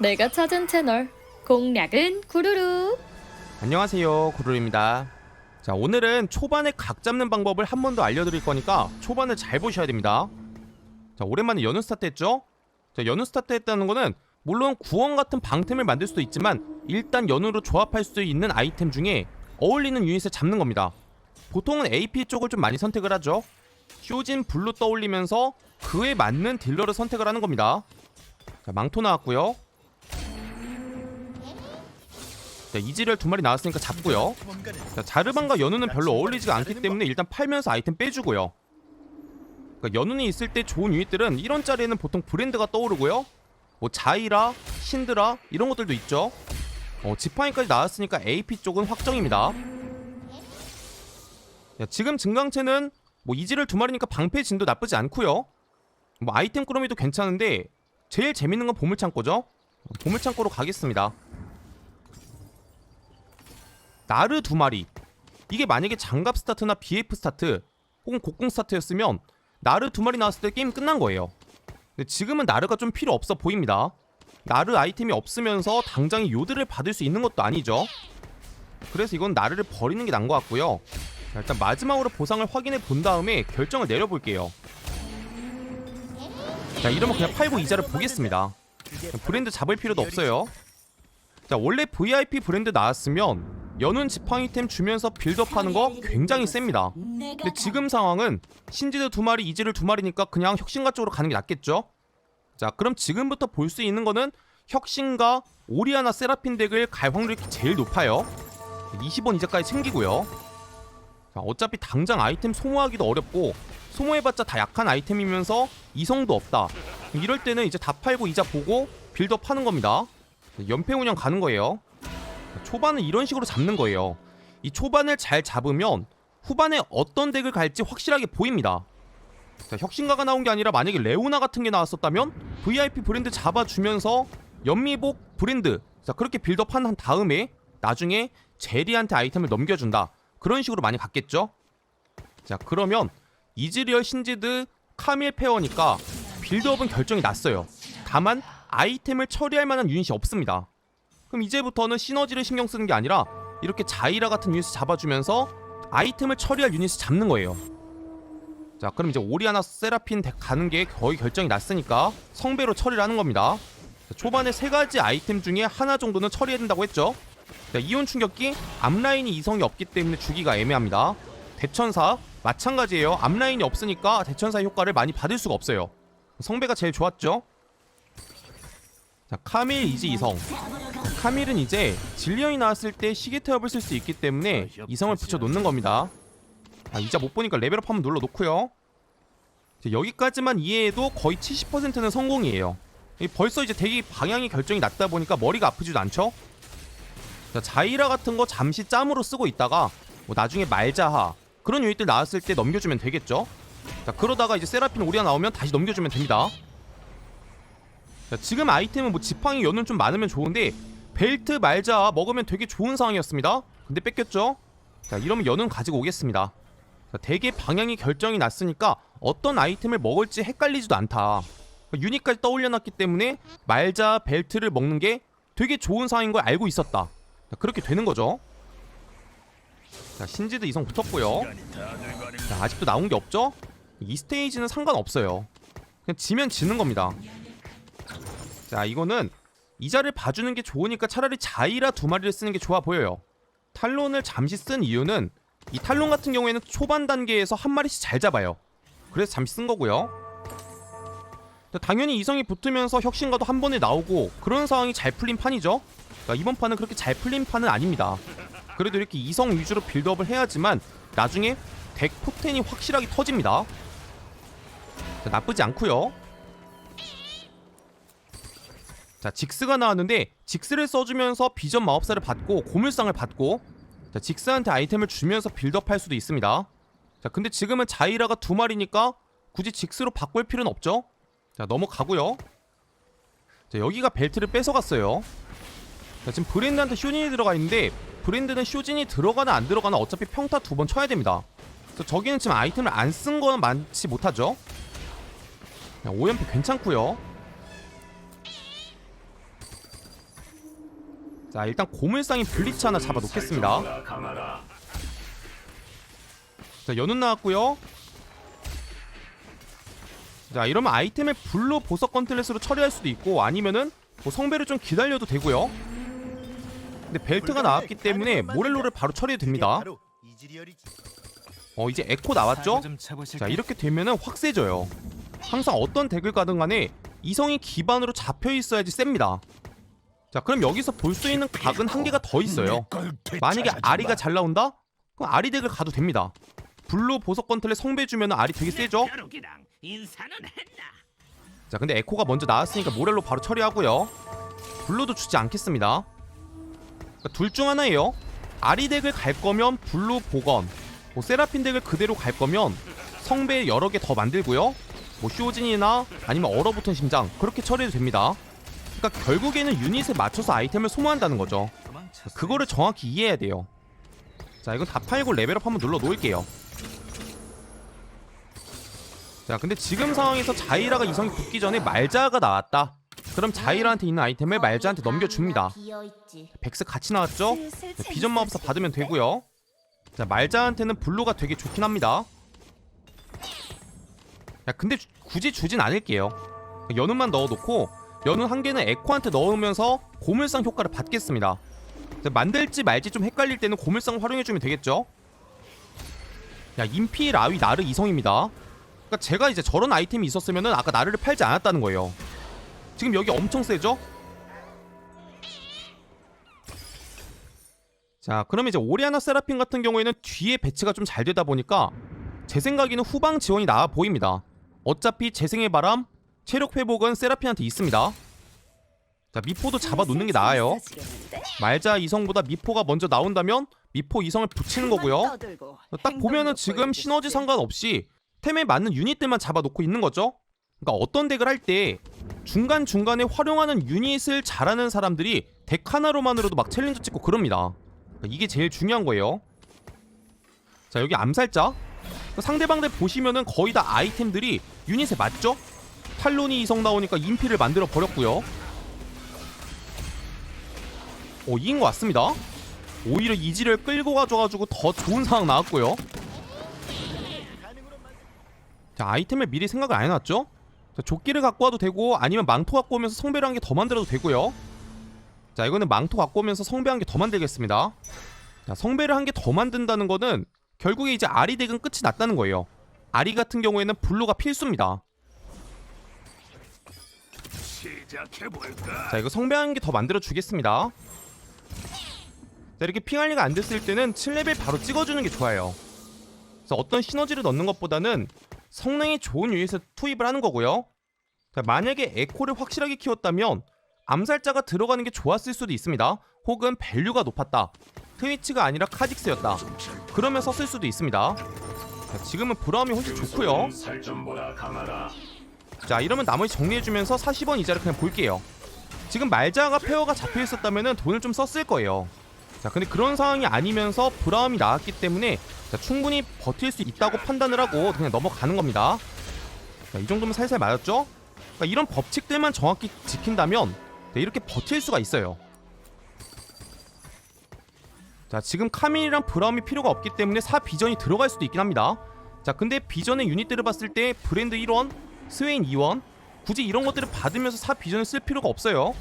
내가 찾은 채널 공략은 구루루. 안녕하세요 구루입니다. 자 오늘은 초반에 각 잡는 방법을 한 번 더 알려드릴 거니까 초반을 잘 보셔야 됩니다. 자 오랜만에 연운 스타트 했죠? 자 연운 스타트 했다는 거는 물론 구원 같은 방템을 만들 수도 있지만 일단 연우로 조합할 수 있는 아이템 중에 어울리는 유닛을 잡는 겁니다. 보통은 AP 쪽을 좀 많이 선택을 하죠. 쇼진 블루 떠올리면서 그에 맞는 딜러를 선택을 하는 겁니다. 자 망토 나왔고요 자 이지를 두 마리 나왔으니까 잡고요 자, 자르반과 연우는 별로 어울리지가 않기 때문에 일단 팔면서 아이템 빼주고요. 그러니까 연운이 있을 때 좋은 유닛들은 1원짜리는 보통 브랜드가 떠오르고요. 뭐 자이라, 신드라 이런 것들도 있죠. 어, 지파인까지 나왔으니까 AP 쪽은 확정입니다. 야, 지금 증강체는 뭐 이지를 두 마리니까 방패 진도 나쁘지 않고요. 뭐 아이템 꾸러미도 괜찮은데 제일 재밌는 건 보물창고죠. 보물창고로 가겠습니다. 나르 두 마리. 이게 만약에 장갑 스타트나 BF 스타트 혹은 곡궁 스타트였으면 나르 두 마리 나왔을 때 게임 끝난 거예요. 근데 지금은 나르가 좀 필요 없어 보입니다. 나르 아이템이 없으면서 당장에 요드를 받을 수 있는 것도 아니죠. 그래서 이건 나르를 버리는 게 나은 것 같고요. 자, 일단 마지막으로 보상을 확인해 본 다음에 결정을 내려볼게요. 자 이러면 그냥 팔고 이자를 보겠습니다. 브랜드 잡을 필요도 없어요. 자 원래 VIP 브랜드 나왔으면 연운 지팡이템 주면서 빌드업하는 거 굉장히 셉니다. 근데 지금 상황은 신지드 두 마리, 이지를 두 마리니까 그냥 혁신가 쪽으로 가는 게 낫겠죠? 자 그럼 지금부터 볼 수 있는 거는 혁신가 오리아나 세라핀 덱을 갈 확률이 제일 높아요. 20원 이자까지 챙기고요. 자, 어차피 당장 아이템 소모하기도 어렵고 소모해봤자 다 약한 아이템이면서 이성도 없다. 이럴 때는 이제 다 팔고 이자 보고 빌드업 하는 겁니다. 연패 운영 가는 거예요. 초반은 이런 식으로 잡는 거예요. 이 초반을 잘 잡으면 후반에 어떤 덱을 갈지 확실하게 보입니다. 자, 혁신가가 나온 게 아니라 만약에 레오나 같은 게 나왔었다면 VIP 브랜드 잡아주면서 연미복 브랜드 자 그렇게 빌드업한 다음에 나중에 제리한테 아이템을 넘겨준다. 그런 식으로 많이 갔겠죠? 자 그러면 이즈리얼 신지드 카밀 페어니까 빌드업은 결정이 났어요. 다만 아이템을 처리할 만한 유닛이 없습니다. 그럼 이제부터는 시너지를 신경 쓰는 게 아니라 이렇게 자이라 같은 유닛을 잡아주면서 아이템을 처리할 유닛을 잡는 거예요. 자, 그럼 이제 오리아나 세라핀 덱 가는 게 거의 결정이 났으니까 성배로 처리를 하는 겁니다. 자, 초반에 세 가지 아이템 중에 하나 정도는 처리해야 된다고 했죠. 자, 이온 충격기 앞라인이 이성이 없기 때문에 주기가 애매합니다. 대천사 마찬가지예요. 앞라인이 없으니까 대천사 효과를 많이 받을 수가 없어요. 성배가 제일 좋았죠. 자, 카밀 이지 이성. 카밀은 이제 진리언이 나왔을 때 시계 태엽을 쓸 수 있기 때문에 이성을 붙여 놓는 겁니다. 아, 이자 못 보니까 레벨업 한번 눌러 놓고요. 여기까지만 이해해도 거의 70%는 성공이에요. 이 벌써 이제 대기 방향이 결정이 났다 보니까 머리가 아프지도 않죠? 자, 자이라 같은 거 잠시 짬으로 쓰고 있다가 뭐 나중에 말자하 그런 유닛들 나왔을 때 넘겨주면 되겠죠? 자, 그러다가 이제 세라핀 오리아 나오면 다시 넘겨주면 됩니다. 자, 지금 아이템은 뭐 지팡이 연은 좀 많으면 좋은데 벨트 말자 먹으면 되게 좋은 상황이었습니다. 근데 뺏겼죠? 자, 이러면 연은 가지고 오겠습니다. 자, 대개 방향이 결정이 났으니까 어떤 아이템을 먹을지 헷갈리지도 않다. 유닛까지 떠올려놨기 때문에 말자 벨트를 먹는 게 되게 좋은 상황인 걸 알고 있었다. 자, 그렇게 되는 거죠. 자, 신지드 이성 붙었고요. 자, 아직도 나온 게 없죠? 이 스테이지는 상관없어요. 그냥 지면 지는 겁니다. 자, 이거는 이자를 봐주는 게 좋으니까 차라리 자이라 두 마리를 쓰는 게 좋아 보여요. 탈론을 잠시 쓴 이유는 이 탈론 같은 경우에는 초반 단계에서 한 마리씩 잘 잡아요. 그래서 잠시 쓴 거고요. 당연히 이성이 붙으면서 혁신가도 한 번에 나오고 그런 상황이 잘 풀린 판이죠. 그러니까 이번 판은 그렇게 잘 풀린 판은 아닙니다. 그래도 이렇게 이성 위주로 빌드업을 해야지만 나중에 덱 포텐이 확실하게 터집니다. 자, 나쁘지 않고요. 자 직스가 나왔는데 직스를 써주면서 비전 마법사를 받고 고물상을 받고 자 직스한테 아이템을 주면서 빌드업할 수도 있습니다. 자 근데 지금은 자이라가 두 마리니까 굳이 직스로 바꿀 필요는 없죠. 자 넘어가고요. 자 여기가 벨트를 뺏어갔어요. 자 지금 브랜드한테 쇼진이 들어가 있는데 브랜드는 쇼진이 들어가나 안 들어가나 어차피 평타 두 번 쳐야 됩니다. 그래서 저기는 지금 아이템을 안 쓴 거는 많지 못하죠. 자, 5연패 괜찮고요. 자 일단 고물상인 블리츠 하나 잡아놓겠습니다. 자 연운 나왔고요. 자 이러면 아이템을 불로 보석 건틀렛으로 처리할 수도 있고 아니면은 뭐 성배를 좀 기다려도 되고요. 근데 벨트가 나왔기 때문에 모렐로를 바로 처리해도 됩니다. 어 이제 에코 나왔죠? 자 이렇게 되면은 확 세져요. 항상 어떤 덱을 가든 간에 이성이 기반으로 잡혀 있어야지 셉니다 자 그럼 여기서 볼 수 있는 각은 한 개가 더 있어요. 만약에 아리가 잘 나온다? 그럼 아리 덱을 가도 됩니다. 블루 보석 건틀렛 성배 주면 아리 되게 세죠? 자 근데 에코가 먼저 나왔으니까 모렐로 바로 처리하고요. 블루도 주지 않겠습니다. 그러니까 둘중 하나예요. 아리 덱을 갈 거면 블루 복원 뭐 세라핀 덱을 그대로 갈 거면 성배 여러 개 더 만들고요. 뭐 쇼진이나 아니면 얼어붙은 심장 그렇게 처리해도 됩니다 그러니까 결국에는 유닛에 맞춰서 아이템을 소모한다는 거죠. 그거를 정확히 이해해야 돼요. 자 이건 다 팔고 레벨업 한번 눌러 놓을게요. 자 근데 지금 상황에서 자이라가 이성이 붙기 전에 말자가 나왔다. 그럼 자이라한테 있는 아이템을 말자한테 넘겨줍니다. 백스 같이 나왔죠? 네, 비전 마법사 받으면 되고요. 자 말자한테는 블루가 되게 좋긴 합니다. 야 근데 주- 굳이 주진 않을게요. 연운만 넣어놓고 연운 한 개는 에코한테 넣으면서 고물상 효과를 받겠습니다. 자, 만들지 말지 좀 헷갈릴 때는 고물상 활용해주면 되겠죠? 야 인피 라위 나르 이성입니다. 그러니까 제가 이제 저런 아이템이 있었으면은 아까 나르를 팔지 않았다는 거예요. 지금 여기 엄청 세죠? 자 그럼 이제 오리아나 세라핀 같은 경우에는 뒤에 배치가 좀 잘 되다 보니까 제 생각에는 후방 지원이 나아 보입니다. 어차피 재생의 바람 체력 회복은 세라핀한테 있습니다 자 미포도 잡아 놓는 게 나아요 말자 이성보다 미포가 먼저 나온다면 미포 이성을 붙이는 거고요 딱 보면은 지금 시너지 상관없이 템에 맞는 유닛들만 잡아놓고 있는 거죠. 그러니까 어떤 덱을 할 때 중간 중간에 활용하는 유닛을 잘하는 사람들이 덱 하나로만으로도 막 챌린저 찍고 그럽니다. 그러니까 이게 제일 중요한 거예요. 자 여기 암살자 상대방들 보시면은 거의 다 아이템들이 유닛에 맞죠? 탈론이 이성 나오니까 인피를 만들어 버렸고요. 오 이긴 것 같습니다. 오히려 이지를 끌고 가져가지고 더 좋은 상황 나왔고요. 자 아이템을 미리 생각을 안 해놨죠? 자, 조끼를 갖고 와도 되고 아니면 망토 갖고 오면서 성배를 한 개 더 만들어도 되고요 자 이거는 망토 갖고 오면서 성배 한 개 더 만들겠습니다 자 성배를 한 개 더 만든다는 거는 결국에 이제 아리 덱은 끝이 났다는 거예요 아리 같은 경우에는 블루가 필수입니다 자 이거 성배 한개더 만들어 주겠습니다 자 이렇게 핑할리가 안 됐을 때는 7레벨 바로 찍어주는 게 좋아요 그래서 어떤 시너지를 넣는 것보다는 성능이 좋은 유닛을 투입을 하는 거고요. 자, 만약에 에코를 확실하게 키웠다면 암살자가 들어가는 게 좋았을 수도 있습니다. 혹은 밸류가 높았다. 트위치가 아니라 카직스였다. 그러면 썼을 수도 있습니다. 자, 지금은 브라움이 훨씬 좋고요. 자 이러면 나머지 정리해주면서 40원 이자를 그냥 볼게요. 지금 말자가 페어가 잡혀 있었다면 돈을 좀 썼을 거예요. 자 근데 그런 상황이 아니면서 브라움이 나왔기 때문에 자, 충분히 버틸 수 있다고 판단을 하고 그냥 넘어가는 겁니다. 자, 이 정도면 살살 맞았죠? 그러니까 이런 법칙들만 정확히 지킨다면 네, 이렇게 버틸 수가 있어요. 자 지금 카밀이랑 브라움이 필요가 없기 때문에 사 비전이 들어갈 수도 있긴 합니다. 자 근데 비전의 유닛들을 봤을 때 브랜드 1원, 스웨인 2원 굳이 이런 것들을 받으면서 사 비전을 쓸 필요가 없어요.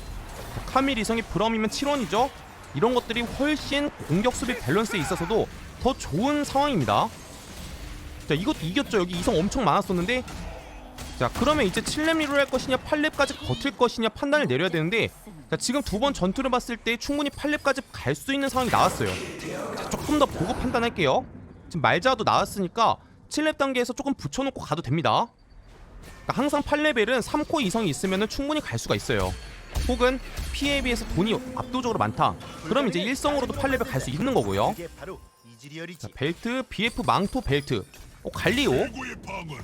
자, 카밀 이성이 브라움이면 7원이죠. 이런 것들이 훨씬 공격 수비 밸런스에 있어서도 더 좋은 상황입니다. 자 이것도 이겼죠. 여기 이성 엄청 많았었는데 자 그러면 이제 7렙 리로 할 것이냐 8렙까지 버틸 것이냐 판단을 내려야 되는데 자 지금 두 번 전투를 봤을 때 충분히 8렙까지 갈 수 있는 상황이 나왔어요. 자, 조금 더 보고 판단할게요. 지금 말자도 나왔으니까 7렙 단계에서 조금 붙여놓고 가도 됩니다. 그러니까 항상 8레벨은 3코 이상이 있으면 충분히 갈 수가 있어요. 혹은 피해에 비해서 돈이 압도적으로 많다. 그럼 이제 일성으로도 8레벨 갈 수 있는 거고요. 자, 벨트, BF 망토 벨트. 어, 갈리오.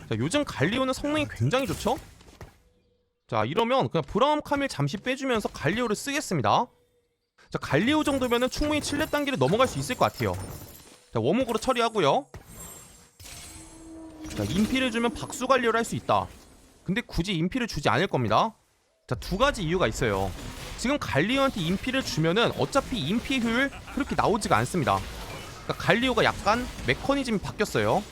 자, 요즘 갈리오는 성능이 굉장히 좋죠? 자, 이러면 그냥 브라움 카밀 잠시 빼주면서 갈리오를 쓰겠습니다. 자, 갈리오 정도면은 충분히 7렙 단계를 넘어갈 수 있을 것 같아요. 자, 워목으로 처리하고요. 자, 인피를 주면 박수 관리를 할 수 있다. 근데 굳이 인피를 주지 않을 겁니다. 자, 두 가지 이유가 있어요. 지금 갈리오한테 인피를 주면은 어차피 인피 효율 그렇게 나오지가 않습니다. 그러니까 갈리오가 약간 메커니즘이 바뀌었어요.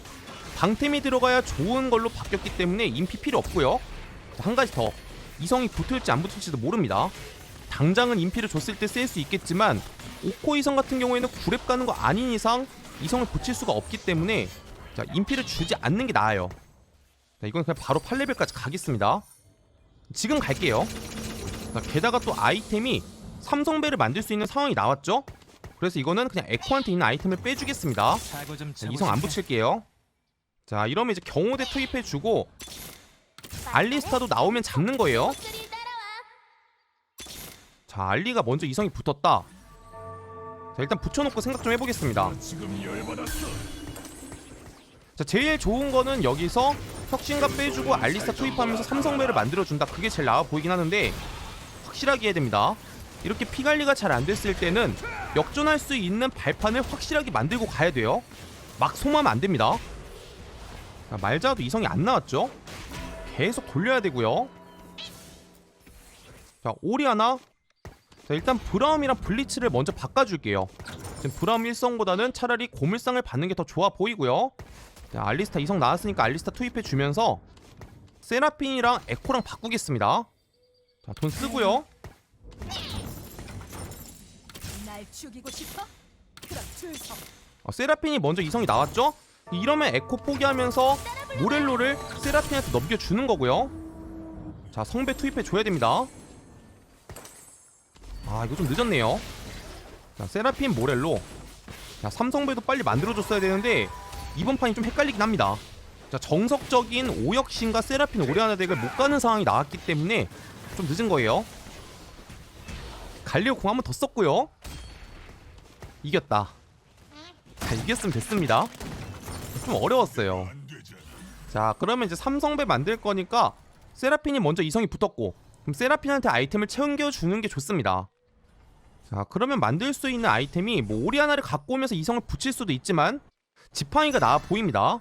방템이 들어가야 좋은 걸로 바뀌었기 때문에 인피 필요 없고요. 자, 한 가지 더 이성이 붙을지 안 붙을지도 모릅니다. 당장은 인피를 줬을 때 쓸 수 있겠지만 오코 이성 같은 경우에는 구랩 가는 거 아닌 이상 이성을 붙일 수가 없기 때문에 자 인피를 주지 않는 게 나아요. 자, 이건 그냥 바로 8레벨까지 가겠습니다. 지금 갈게요. 자, 게다가 또 아이템이 삼성배를 만들 수 있는 상황이 나왔죠? 그래서 이거는 그냥 에코한테 있는 아이템을 빼주겠습니다. 자, 이성 안 붙일게요. 자 이러면 이제 경호대 투입해주고 알리스타도 나오면 잡는 거예요. 자 알리가 먼저 이성이 붙었다. 자 일단 붙여놓고 생각 좀 해보겠습니다. 자 제일 좋은 거는 여기서 혁신가 빼주고 알리스타 투입하면서 삼성배를 만들어준다. 그게 제일 나아 보이긴 하는데 확실하게 해야 됩니다. 이렇게 피 관리가 잘 안 됐을 때는 역전할 수 있는 발판을 확실하게 만들고 가야 돼요. 막 소모하면 안 됩니다. 자, 말자도 이성이 안 나왔죠? 계속 돌려야 되고요. 자, 오리아나. 자, 일단 브라움이랑 블리츠를 먼저 바꿔줄게요. 지금 브라움 1성보다는 차라리 고물상을 받는 게 더 좋아 보이고요. 자, 알리스타 이성 나왔으니까 알리스타 투입해 주면서 세라핀이랑 에코랑 바꾸겠습니다. 자, 돈 쓰고요. 날 죽이고 싶어? 그럼 줄 서. 어, 세라핀이 먼저 이성이 나왔죠? 이러면 에코 포기하면서 모렐로를 세라핀한테 넘겨주는 거고요. 자 성배 투입해 줘야 됩니다. 아 이거 좀 늦었네요. 자 세라핀 모렐로. 자 삼성배도 빨리 만들어줬어야 되는데 이번 판이 좀 헷갈리긴 합니다. 자 정석적인 오역신과 세라핀 오리아나 덱을 못 가는 상황이 나왔기 때문에 좀 늦은 거예요. 갈리오 공 한 번 더 썼고요. 이겼다. 자, 이겼으면 됐습니다. 좀 어려웠어요. 자, 그러면 이제 삼성배 만들 거니까 세라핀이 먼저 이성이 붙었고 그럼 세라핀한테 아이템을 챙겨주는 게 좋습니다. 자, 그러면 만들 수 있는 아이템이 뭐 오리아나를 갖고 오면서 이성을 붙일 수도 있지만 지팡이가 나와 보입니다.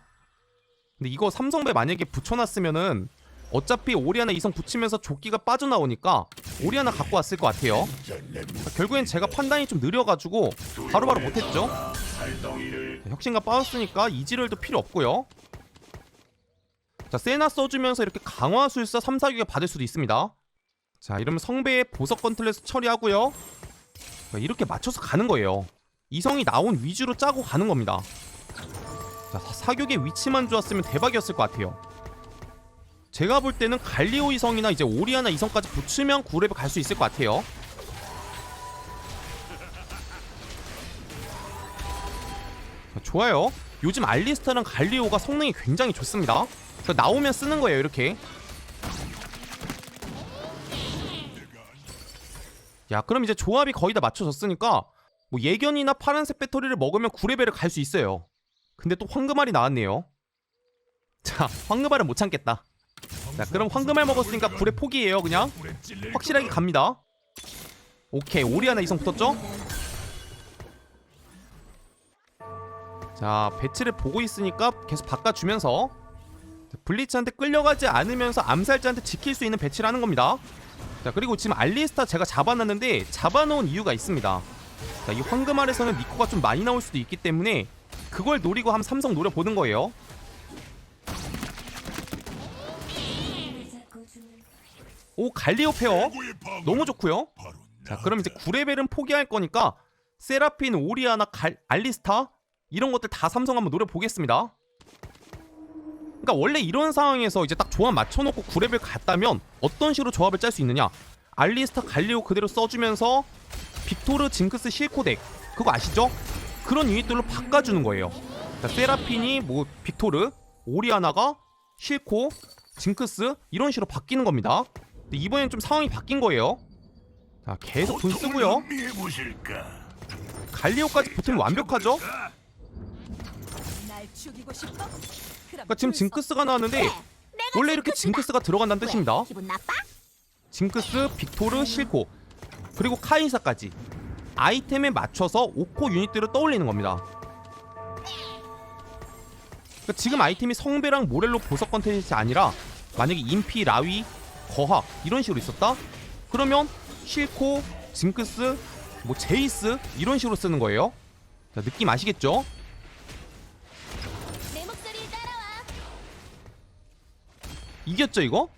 근데 이거 삼성배 만약에 붙여놨으면은 어차피 오리아나 이성 붙이면서 조끼가 빠져나오니까 오리아나 갖고 왔을 것 같아요. 자, 결국엔 제가 판단이 좀 느려가지고 바로바로 못했죠. 자, 혁신가 빠졌으니까 이지럴도 필요 없고요. 자 세나 써주면서 이렇게 강화술사 3, 4기가 받을 수도 있습니다. 자 이러면 성배의 보석 건틀렛 처리하고요. 자, 이렇게 맞춰서 가는 거예요. 이성이 나온 위주로 짜고 가는 겁니다. 자 사- 사격의 위치만 좋았으면 대박이었을 것 같아요. 제가 볼 때는 갈리오 이성이나 이제 오리아나 이성까지 붙이면 9렙에 갈 수 있을 것 같아요. 자, 좋아요. 요즘 알리스타랑 갈리오가 성능이 굉장히 좋습니다. 그래서 나오면 쓰는 거예요, 이렇게. 야, 그럼 이제 조합이 거의 다 맞춰졌으니까 뭐 예견이나 파란색 배터리를 먹으면 9레벨을 갈 수 있어요. 근데 또 황금알이 나왔네요. 자, 황금알은 못 참겠다. 자, 그럼 황금알 먹었으니까 9레 포기해요, 그냥. 확실하게 갑니다. 오케이, 오리아나 이성 붙었죠? 자 배치를 보고 있으니까 계속 바꿔주면서 자, 블리츠한테 끌려가지 않으면서 암살자한테 지킬 수 있는 배치를 하는 겁니다 자 그리고 지금 알리스타 제가 잡아놨는데 잡아놓은 이유가 있습니다 자, 이 황금 알에서는 니코가 좀 많이 나올 수도 있기 때문에 그걸 노리고 한번 삼성 노려보는 거예요. 오 갈리오 페어. 너무 좋고요. 자 그럼 이제 9레벨은 포기할 거니까 세라핀, 오리아나, 갈, 알리스타 이런 것들 다 삼성 한번 노려보겠습니다. 그러니까 원래 이런 상황에서 이제 딱 조합 맞춰놓고 9레벨 갔다면 어떤 식으로 조합을 짤 수 있느냐? 알리스타 갈리오 그대로 써주면서 빅토르 징크스 실코덱. 그거 아시죠? 그런 유닛들로 바꿔주는 거예요. 자, 세라핀이 뭐 빅토르 오리아나가 실코 징크스 이런 식으로 바뀌는 겁니다. 근데 이번엔 좀 상황이 바뀐 거예요. 자 계속 돈 쓰고요. 갈리오까지 붙으면 완벽하죠? 그러니까 지금. 징크스가 나왔는데 원래 이렇게 징크스가 들어간다는 뜻입니다. 징크스, 빅토르, 실코 그리고 카이사까지 아이템에 맞춰서 5코 유닛들을 떠올리는 겁니다. 그러니까 지금 아이템이 성배랑 모렐로 보석 컨텐츠 아니라 만약에 인피, 라위, 거학 이런 식으로 있었다? 그러면 쉴코, 징크스, 뭐 제이스 이런 식으로 쓰는 거예요. 자, 느낌 아시겠죠? 이겼죠 이거?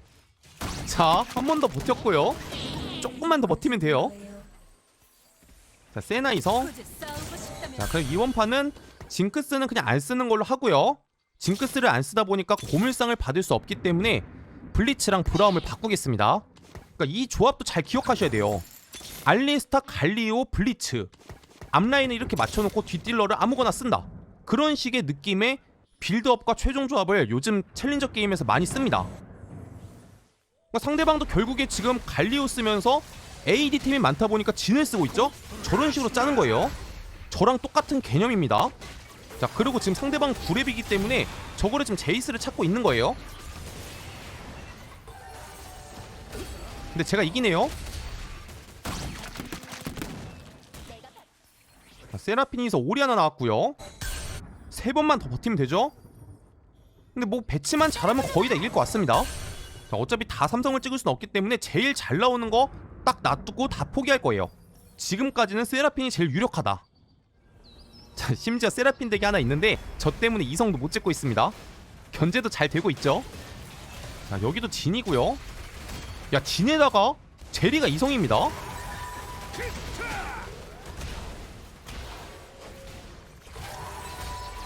자, 한 번 더 버텼고요. 조금만 더 버티면 돼요. 자, 세나 이성. 자, 그럼 이번 판은 징크스는 그냥 안 쓰는 걸로 하고요. 징크스를 안 쓰다 보니까 고물상을 받을 수 없기 때문에 블리츠랑 브라움을 바꾸겠습니다. 그러니까 이 조합도 잘 기억하셔야 돼요. 알리스타, 갈리오, 블리츠. 앞라인을 이렇게 맞춰놓고 뒷딜러를 아무거나 쓴다. 그런 식의 느낌의 빌드업과 최종 조합을 요즘 챌린저 게임에서 많이 씁니다. 그러니까 상대방도 결국에 지금 갈리오 쓰면서 AD 팀이 많다 보니까 진을 쓰고 있죠? 저런 식으로 짜는 거예요. 저랑 똑같은 개념입니다. 자 그리고 지금 상대방 구랩이기 때문에 저거를 지금 제이스를 찾고 있는 거예요. 근데 제가 이기네요. 자, 세라핀이서 오리 하나 나왔고요. 세 번만 더 버티면 되죠. 근데 뭐 배치만 잘하면 거의 다 이길 것 같습니다. 자, 어차피 다 삼성을 찍을 수는 없기 때문에 제일 잘 나오는 거 딱 놔두고 다 포기할 거예요. 지금까지는 세라핀이 제일 유력하다. 자, 심지어 세라핀 덱이 하나 있는데 저 때문에 이성도 못 찍고 있습니다. 견제도 잘 되고 있죠. 자, 여기도 진이고요. 야, 진에다가 제리가 이성입니다.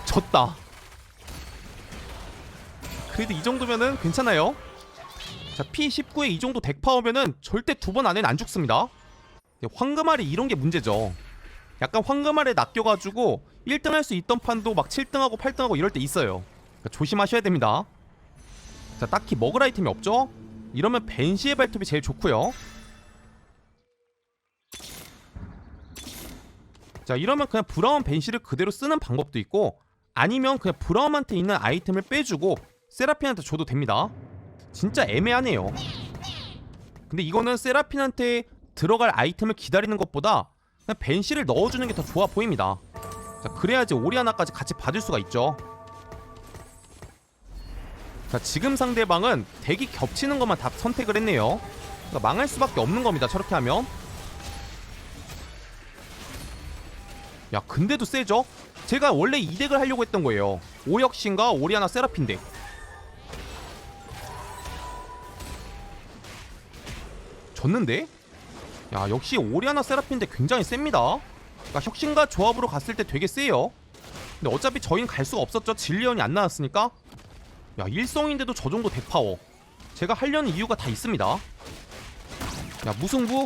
졌다. 그래도 이 정도면은 괜찮아요. 자, P19에 이 정도 덱 파워면은 절대 두 번 안에는 안 죽습니다. 황금알이 이런 게 문제죠. 약간 황금알에 낚여가지고 1등 할 수 있던 판도 막 7등하고 8등하고 이럴 때 있어요. 그러니까 조심하셔야 됩니다. 자, 딱히 먹을 아이템이 없죠? 이러면 벤시의 발톱이 제일 좋고요. 자, 이러면 그냥 브라운 벤시를 그대로 쓰는 방법도 있고 아니면 그냥 브라움한테 있는 아이템을 빼주고 세라핀한테 줘도 됩니다. 진짜 애매하네요. 근데 이거는 세라핀한테 들어갈 아이템을 기다리는 것보다 그냥 벤시를 넣어주는 게 더 좋아 보입니다. 자, 그래야지 오리아나까지 같이 받을 수가 있죠. 자, 지금 상대방은 덱이 겹치는 것만 다 선택을 했네요. 그러니까 망할 수밖에 없는 겁니다. 저렇게 하면. 야, 근데도 세죠? 제가 원래 이 덱을 하려고 했던 거예요. 오역신과 오리아나 세라핀 덱. 졌는데? 야 역시 오리아나 세라핀데 굉장히 셉니다. 그러니까 혁신과 조합으로 갔을 때 되게 세요. 근데 어차피 저희는 갈 수가 없었죠. 진리언이 안 나왔으니까. 야 일성인데도 저 정도 덱파워. 제가 하려는 이유가 다 있습니다. 야 무승부.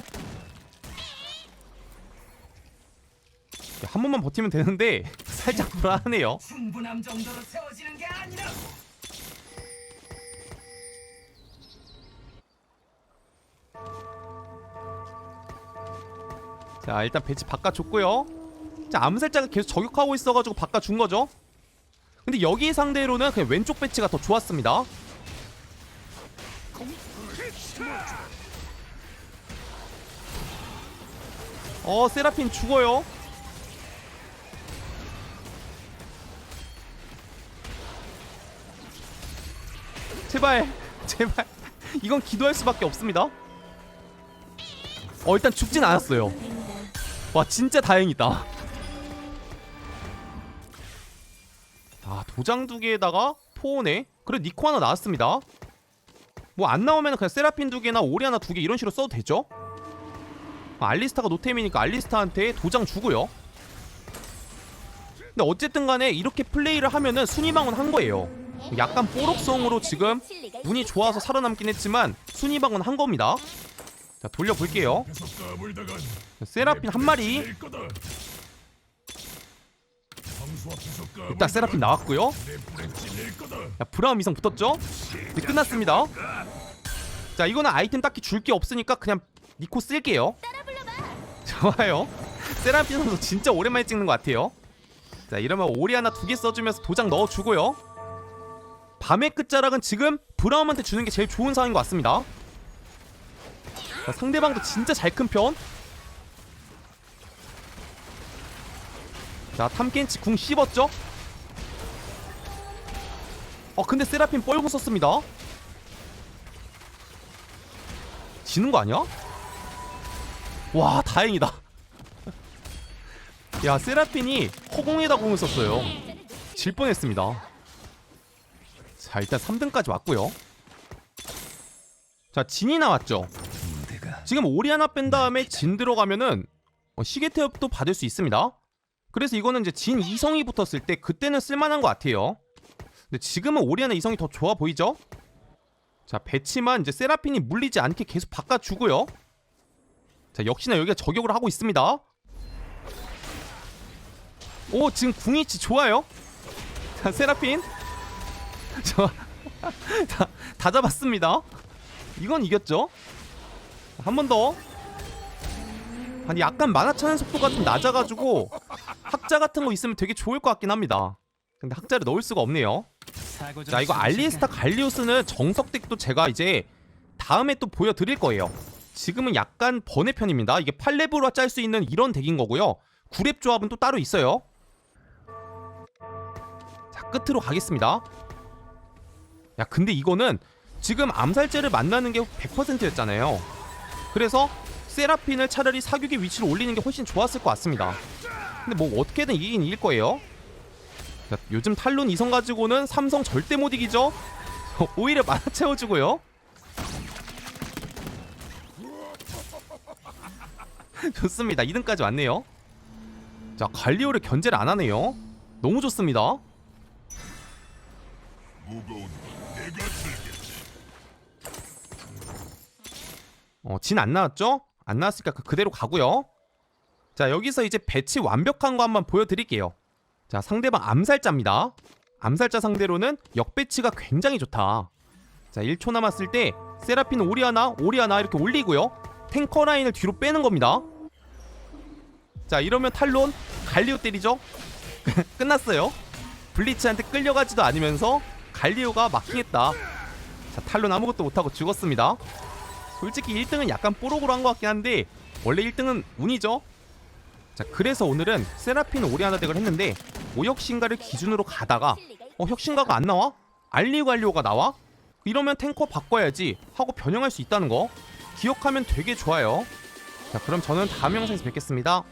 야, 한 번만 버티면 되는데 살짝 불안하네요. 충분함 정도로 세워지는 게 아니라 자 일단 배치 바꿔줬고요. 자 암살자가 계속 저격하고 있어가지고 바꿔준 거죠. 근데 여기 상대로는 그냥 왼쪽 배치가 더 좋았습니다. 어 세라핀 죽어요. 제발 제발. 이건 기도할 수밖에 없습니다 어 일단 죽진 않았어요. 와 진짜 다행이다. 아 도장 두 개에다가 포오네 그래 니코 하나 나왔습니다. 뭐 안 나오면 그냥 세라핀 두 개나 오리 하나 두 개 이런 식으로 써도 되죠? 아, 알리스타가 노템이니까 알리스타한테 도장 주고요. 근데 어쨌든 간에 이렇게 플레이를 하면은 순위방은 한 거예요. 약간 뽀록성으로 지금 운이 좋아서 살아남긴 했지만 순위방은 한 겁니다 자 돌려볼게요. 세라핀 한 마리. 일단 세라핀 나왔고요. 야 브라움 이성 붙었죠? 네, 끝났습니다. 자 이거는 아이템 딱히 줄 게 없으니까 그냥 니코 쓸게요. 좋아요. 세라핀 선수 진짜 오랜만에 찍는 것 같아요. 자 이러면 오리 하나 두 개 써주면서 도장 넣어주고요. 밤의 끝자락은 지금 브라움한테 주는 게 제일 좋은 상황인 것 같습니다 자, 상대방도 진짜 잘 큰 편. 자, 탐켄치 궁 씹었죠? 어, 근데 세라핀 뻘고 썼습니다. 지는 거 아니야? 와 다행이다 야 세라핀이 허공에다 공을 썼어요 질 뻔했습니다 자 일단 3등까지 왔고요 자 진이 나왔죠 지금 오리 하나 뺀 다음에 진 들어가면은 어, 시계 태엽도 받을 수 있습니다. 그래서 이거는 이제 진 이성이 붙었을 때 그때는 쓸만한 것 같아요. 근데 지금은 오리 하나 이성이 더 좋아 보이죠? 자 배치만 이제 세라핀이 물리지 않게 계속 바꿔주고요. 자 역시나 여기가 저격을 하고 있습니다. 오 지금 궁이치 좋아요. 자 세라핀. 저 다 다 잡았습니다. 이건 이겼죠 한 번 더. 아니 약간 만화 차는 속도가 좀 낮아가지고 학자 같은 거 있으면 되게 좋을 것 같긴 합니다. 근데 학자를 넣을 수가 없네요. 자 이거 알리스타 갈리오스는 정석 덱도 제가 이제 다음에 또 보여드릴 거예요. 지금은 약간 번외 편입니다. 이게 8렙으로 짤 수 있는 이런 덱인 거고요. 9렙 조합은 또 따로 있어요. 자 끝으로 가겠습니다. 야 근데 이거는 지금 암살자를 만나는 게 100%였잖아요 그래서 세라핀을 차라리 사격의 위치를 올리는 게 훨씬 좋았을 것 같습니다. 근데 뭐 어떻게든 이긴 이길 거예요. 자, 요즘 탈론 이성 가지고는 삼성 절대 못 이기죠? 오히려 많아 채워주고요. 좋습니다. 2등까지 왔네요. 자 갈리오를 견제를 안 하네요. 너무 좋습니다. 무거운 내가 들겠지. 어, 진 안 나왔죠? 안 나왔으니까 그- 그대로 가고요. 자, 여기서 이제 배치 완벽한 거 한번 보여드릴게요. 자, 상대방 암살자입니다. 암살자 상대로는 역배치가 굉장히 좋다. 자, 1초 남았을 때 세라핀 오리아나, 오리아나 이렇게 올리고요. 탱커 라인을 뒤로 빼는 겁니다. 자, 이러면 탈론 갈리오 때리죠? 끝났어요. 블리츠한테 끌려가지도 않으면서 갈리오가 마킹했다. 자, 탈론 아무것도 못하고 죽었습니다. 솔직히 1등은 약간 뽀록으로 한 것 같긴 한데 원래 1등은 운이죠. 자 그래서 오늘은 세라핀 오리아나 덱을 했는데 오혁신가를 기준으로 가다가 어 혁신가가 안 나와? 알리오 갈리오가 나와? 이러면 탱커 바꿔야지 하고 변형할 수 있다는 거 기억하면 되게 좋아요. 자 그럼 저는 다음 영상에서 뵙겠습니다.